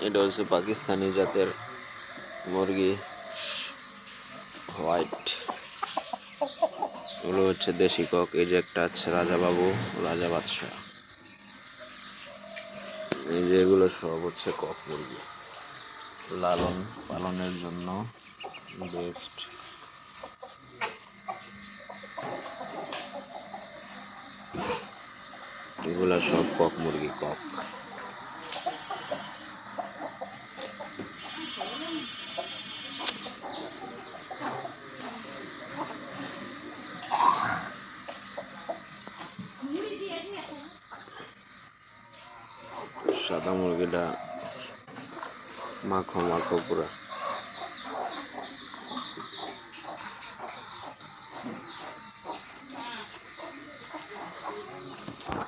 এটা হচ্ছে পাকিস্তানি জাতের মুরগি হোয়াইট এগুলো হচ্ছে দেশি কক, এই যে একটা আছে রাজা বাবু রাজা বাদশাহ। এই যে এগুলো সব হচ্ছে কক মুরগি। লালন পালনের জন্য বেস্ট এগুলা সব কক মুরগি কক। সাদা মুরগিটা মাখো মাখো পুরা।